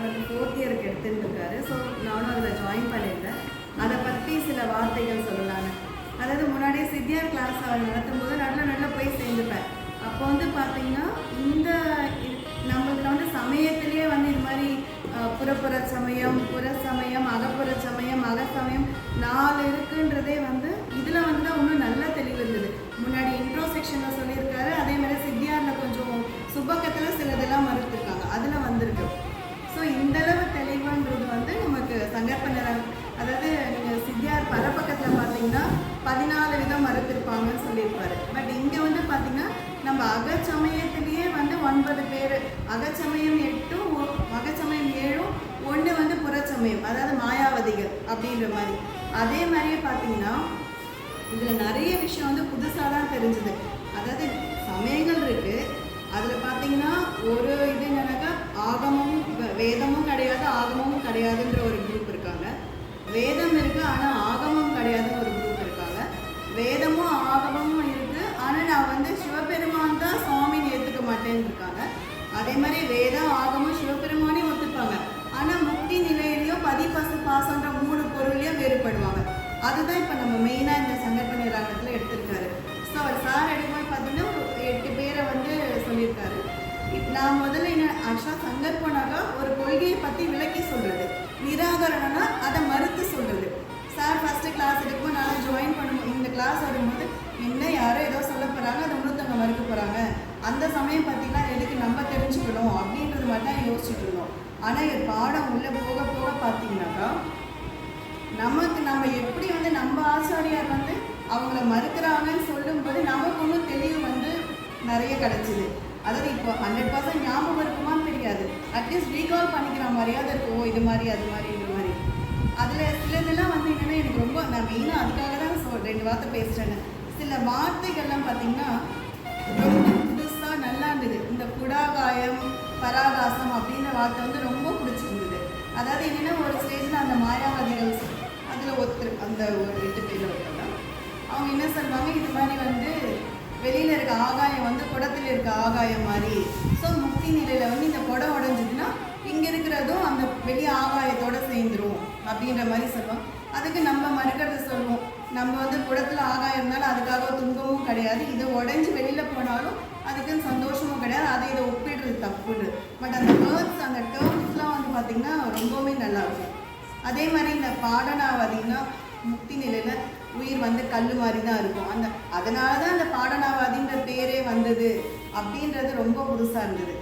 அவர் வந்து ஃபோர்த் இயருக்கு எடுத்துருக்காரு ஸோ நானும் அதில் ஜாயின் பண்ணியிருந்தேன். அதை பற்றி சில வார்த்தைகள் சொல்லலான்னு. அதாவது முன்னாடியே சித்தியார் கிளாஸ் அவர் நடத்தும் போது நல்ல நல்லா போய் சேர்ந்துப்பேன் அப்போ வந்து பார்த்தீங்கன்னா இந்த நம்மளுக்கு வந்து சமயத்திலேயே வந்து இது மாதிரி புறப்புற சமயம் புற சமயம் அகப்புற சமயம் அகசமயம் நாலு இருக்குன்றதே வந்து இதில் வந்து தான் இன்னும் நல்லா தெளிவு இருந்தது. முன்னாடி நம்ம அகச்சமயத்திலேயே வந்து ஒன்பது பேர். அகச்சமயம் எட்டும் ஒ- அகச்சமயம் ஏழும் ஒன்று வந்து புறச்சமயம் அதாவது மாயாவதிகள் அப்படின்ற மாதிரி. அதே மாதிரியே பார்த்தீங்கன்னா இதில் நிறைய விஷயம் வந்து புதுசாக தான் தெரிஞ்சுது. அதாவது சமயங்கள் இருக்குது அதில் பார்த்தீங்கன்னா ஒரு இது என்னன்னாக்கா ஆகமும் வேதமும் கிடையாது ஆகமும் கிடையாதுன்ற ஒரு குரூப் இருக்காங்க. வேதம் இருக்குது ஆனால் ஆகமும் கிடையாதுன்னு ஒரு குரூப் இருக்காங்க. வேதமும் ஆகமும் இருக்குது ஆனால் நான் வந்து சிவபெருமா ஏற்றுக்க அதே மாதிரி வேதம் ஆகமும் சிவபெருமானையும் ஒத்துப்பாங்க. ஆனால் முக்தி நிலையிலையும் பதிபசு பாசன்ற மூணு பொருளையும் வேறுபடுவாங்க. அதுதான் இப்போ நம்ம மெயினாக இந்த சங்கற்பனை நிராகத்தில் எடுத்திருக்காரு. ஸோ அவர் சார் எடுக்கும்போது பார்த்தீங்கன்னா ஒரு எட்டு பேரை வந்து சொல்லியிருக்காரு. நான் முதல்ல என்ன ஆக்சுவலாக சங்கற்பனாக ஒரு கொள்கையை பற்றி விளக்கி சொல்கிறது நிராகரணம்னா அதை மறுத்து சொல்கிறது சார் ஃபஸ்ட்டு கிளாஸ் எடுக்கும்போது நான் ஜாயின் பண்ணுவோம் இந்த கிளாஸ் அந்த சமயம் பார்த்தீங்கன்னா எனக்கு நம்ம தெரிஞ்சுக்கணும் அப்படின்றது மட்டும் தான் யோசிச்சுட்டு இருந்தோம். ஆனால் பாடம் உள்ளே போக போக பார்த்தீங்கன்னாக்கா நமக்கு நம்ம எப்படி வந்து நம்ம ஆச்சாரியார் வந்து அவங்கள மறுக்கிறாங்கன்னு சொல்லும்போது நமக்கு ஒன்றும் தெளிவு வந்து நிறைய கிடச்சிது. அதாவது இப்போ ஹண்ட்ரட் பர்சன்ட் ஞாபகம் இருக்குமான்னு தெரியாது. அட்லீஸ்ட் ரீகால் பண்ணிக்கிற மாதிரியாவது இருக்கும் ஓ இது மாதிரி அது மாதிரி இது மாதிரி. அதில் சிலதெல்லாம் வந்து என்னென்னா எனக்கு ரொம்ப நான் மெயினாக அதுக்காக தான் சொல் ரெண்டு வார்த்தை பேசுகிறேன்னு சில வார்த்தைகள்லாம் பார்த்தீங்கன்னா ரொம்ப இருந்தது இந்த குடாகாயம் பராகாசம் அப்படின்ற வார்த்தை வந்து ரொம்ப பிடிச்சிருந்தது. அதாவது என்னென்னா ஒரு ஸ்டேஜில் அந்த மாயாவாதிகள் அதில் ஒருத்தர் அந்த ஒரு எட்டு பேரில் ஒருத்தர் தான். அவங்க என்ன சொல்லுவாங்க? இது மாதிரி வந்து வெளியில் இருக்க ஆகாயம் வந்து குடத்தில் இருக்க ஆகாயம் மாதிரி. ஸோ முக்தி நிலையில் வந்து இந்த குடம் உடஞ்சிதுன்னா இங்கே இருக்கிறதும் அந்த வெளி ஆகாயத்தோட சேர்ந்துரும் அப்படின்ற மாதிரி சொல்லுவோம் அதுக்கு நம்ம மறுக்கிறது சொல்லுவோம். நம்ம வந்து குடத்தில் ஆகாயம் இருந்தாலும் அதுக்காக துன்பமும் கிடையாது. இது உடஞ்சி வெளியில் போனாலும் அதுக்குன்னு சந்தோஷம் இதை ஒப்பிடுறது தப்புன்னு. பட் அந்த வேர்ட்ஸ் அந்த டேர்ம்ஸ்லாம் வந்து பார்த்திங்கன்னா ரொம்பவுமே நல்லா இருக்கும் அதே மாதிரி இந்த பாடனா பாடனாவாதின்னா முக்தி நிலையில் உயிர் வந்து கல் மாதிரி தான் இருக்கும். அந்த அதனால தான் அந்த பாடனாவாதின்ற பேரே வந்தது அப்படின்றது ரொம்ப புதுசாக இருந்தது.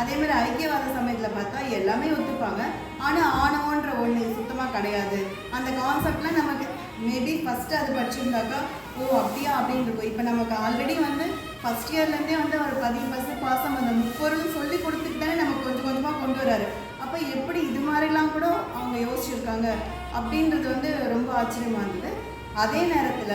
அதே மாதிரி ஐக்கியவாத சமயத்தில் பார்த்தா எல்லாமே ஒத்துப்பாங்க. ஆனால் ஆணவன்ற ஒன்று சுத்தமாக கிடையாது. அந்த கான்செப்ட்லாம் நமக்கு மேபி ஃபஸ்ட்டு அது படிச்சிருந்தாக்கா ஓ அப்படியா அப்படின்னு இருக்கும். இப்போ நம்ம ஃபஸ்ட் இயர்லேருந்தே வந்து அவர் பதிவு பசு பாசம் அந்த முப்பொருள் சொல்லி கொடுத்துட்டு தானே நமக்கு கொஞ்சம் கொஞ்சமாக கொண்டு வராரு. அப்போ எப்படி இது மாதிரிலாம் கூட அவங்க யோசிச்சிருக்காங்க அப்படின்றது வந்து ரொம்ப ஆச்சரியமாக இருந்தது. அதே நேரத்தில்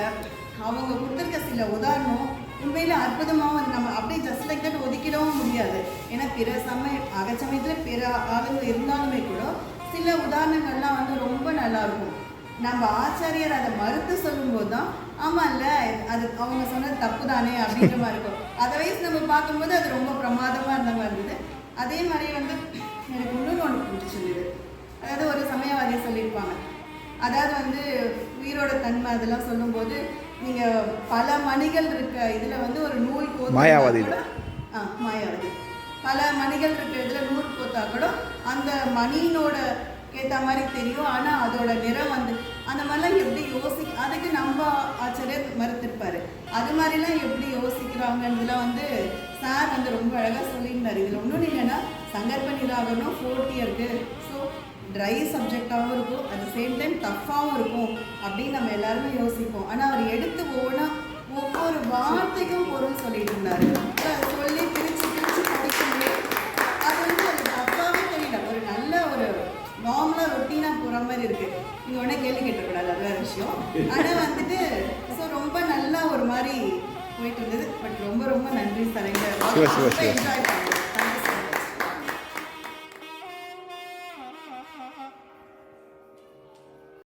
அவங்க கொடுத்துருக்க சில உதாரணம் உண்மையில் அற்புதமாகவும் வந்து நம்ம அப்படியே ஜஸ்ட் லைக் தட் ஒதுக்கிடவும் முடியாது. ஏன்னா பிற சமய அகச்சமயத்தில் பிற ஆளுங்க இருந்தாலுமே கூட சில உதாரணங்கள்லாம் வந்து ரொம்ப நல்லா இருக்கும். நம்ம ஆச்சாரியர் அதை மறுத்து சொல்லும்போது தான் ஆமாம்ல அது அவங்க சொன்னது தப்பு தானே அப்படின்ற மாதிரி இருக்கும். அதர்வைஸ் நம்ம பார்க்கும்போது அது ரொம்ப பிரமாதமாக இருந்த மாதிரி இருந்தது. அதே மாதிரி வந்து எனக்கு இன்னொன்று ஒன்று பிடிச்சிருந்தது அதாவது ஒரு சமயவாதியை சொல்லியிருப்பாங்க. அதாவது வந்து உயிரோட தன்மை அதெல்லாம் சொல்லும்போது நீங்கள் பல மணிகள் இருக்க இதில் வந்து ஒரு நூல் கோத்து மாயாவாதிகள். கூட- ஆ மாயாவதி. பல மணிகள் இருக்க இதில் நூல் கோத்தா கூட அந்த மணியினோட ஏற்ற மாதிரி தெரியும். ஆனால் அதோட நிறம் அது மாதிரிலாம் எப்படி யோசிக்கிறாங்கன்றதுலாம் வந்து சார் வந்து ரொம்ப அழகாக சொல்லியிருந்தார். இதில் ஒன்றும் இல்லைன்னா சங்கற்ப நிராகரணம் ஃபோர்த் இயருக்கு ஸோ ட்ரை சப்ஜெக்டாகவும் இருக்கும். அட் சேம் டைம் டஃப்பாகவும் இருக்கும் அப்படின்னு நம்ம எல்லாருமே யோசிப்போம். ஆனால் அவர் எடுத்து ஒவ்வொன்றா ஒவ்வொரு வார்த்தைக்கும் பொருள் சொல்லிட்டு இருந்தார் அதை சொல்லி பிரித்து பிரித்து படிக்கும்போது அது வந்து அது டஃப்பாகவே தெரியல ஒரு நல்ல ஒரு நார்மலாக ரொட்டீனாக போகிற மாதிரி இருக்கு. நீங்கள் உடனே கேள்வி கேட்டக்கூடாது அது வேற விஷயம். ஆனால் வந்துட்டு ஸோ ரொம்ப நல்லா ஒரு மாதிரி போயிட்டு இருந்தது. பட் ரொம்ப ரொம்ப நன்றி சார் சிவா. என்ஜாய்